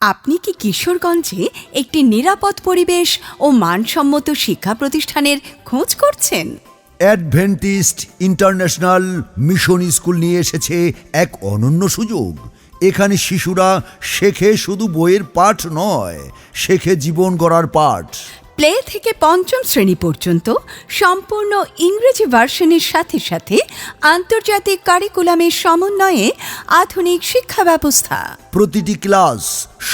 আপনি কি কিশোরগঞ্জে একটি নিরাপদ পরিবেশ ও মানসম্মত শিক্ষা প্রতিষ্ঠানের খোঁজ করছেন? অ্যাডভেন্টিস্ট ইন্টারন্যাশনাল মিশন স্কুল নিয়ে এসেছে এক অনন্য সুযোগ। এখানে শিশুরা শেখে শুধু বইয়ের পাঠ নয়, শেখে জীবন গড়ার পাঠ। প্লে থেকে পঞ্চম শ্রেণি পর্যন্ত সম্পূর্ণ ইংরেজি ভার্সনের সাথে সাথে আন্তর্জাতিক কারিকুলামের সমন্বয়ে আধুনিক শিক্ষা ব্যবস্থা। প্রতিটি ক্লাস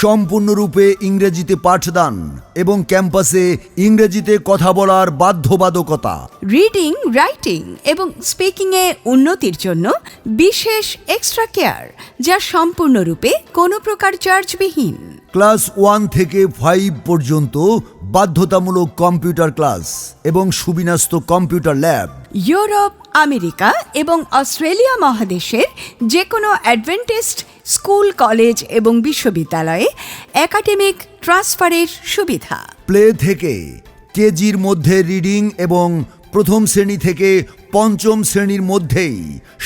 সম্পূর্ণরূপে ইংরেজিতে পাঠদান এবং ক্যাম্পাসে ইংরেজিতে কথা বলার বাধ্যবাধকতা। রিডিং রাইটিং এবং স্পিকিংয়ে উন্নতির জন্য বিশেষ এক্সট্রা কেয়ার যা সম্পূর্ণরূপে কোনো প্রকার চার্জবিহীন। ক্লাস ওয়ান থেকে ফাইভ পর্যন্ত বাধ্যতামূলক কম্পিউটার ক্লাস এবং সুবিন্যস্ত কম্পিউটার ল্যাব। ইউরোপ আমেরিকা এবং অস্ট্রেলিয়া মহাদেশের যে কোনো অ্যাডভেন্টিস্ট স্কুল কলেজ এবং বিশ্ববিদ্যালয়ে একাডেমিক ট্রান্সফারের সুবিধা। প্লে থেকে কেজির মধ্যে রিডিং এবং প্রথম শ্রেণি থেকে পঞ্চম শ্রেণির মধ্যেই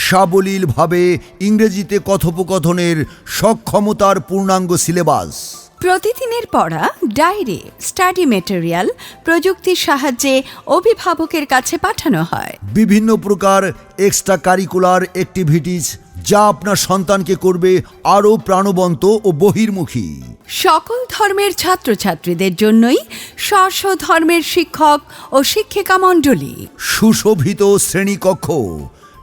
সাবলীলভাবে ইংরেজিতে কথোপকথনের সক্ষমতার পূর্ণাঙ্গ সিলেবাস। প্রতিদিনের পড়া ডায়েরি স্টাডি মেটেরিয়াল প্রযুক্তির সাহায্যে অভিভাবকের কাছে পাঠানো হয়। বিভিন্ন প্রকার এক্সট্রা কারিকুলার অ্যাক্টিভিটিস যা আপনার সন্তানকে করবে আরও প্রাণবন্ত ও বহির্মুখী। সকল ধর্মের ছাত্রছাত্রীদের জন্যই স্ব ধর্মের শিক্ষক ও শিক্ষিকা মণ্ডলী। সুশোভিত শ্রেণীকক্ষ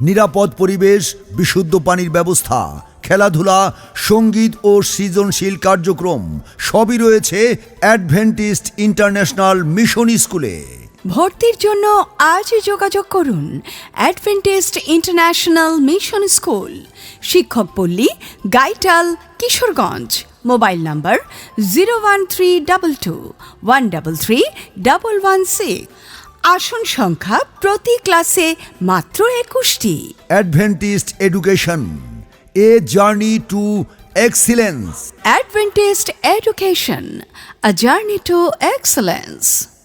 নিরাপদ পরিবেশ বিশুদ্ধ পানির ব্যবস্থা খেলাধুলা সংগীত ও সৃজনশীল কার্যক্রম সবই রয়েছে অ্যাডভেন্টিস্ট ইন্টারন্যাশনাল মিশন স্কুলে। ভর্তির জন্য আজই যোগাযোগ করুন Adventist international mission school Shikkhak Palli Gaital Kishoreganj mobile number zero one three double two one double three double one six. আসন সংখ্যা প্রতি ক্লাসে মাত্র একুশটি। Adventist education. A journey to excellence. Adventist education, a journey to excellence.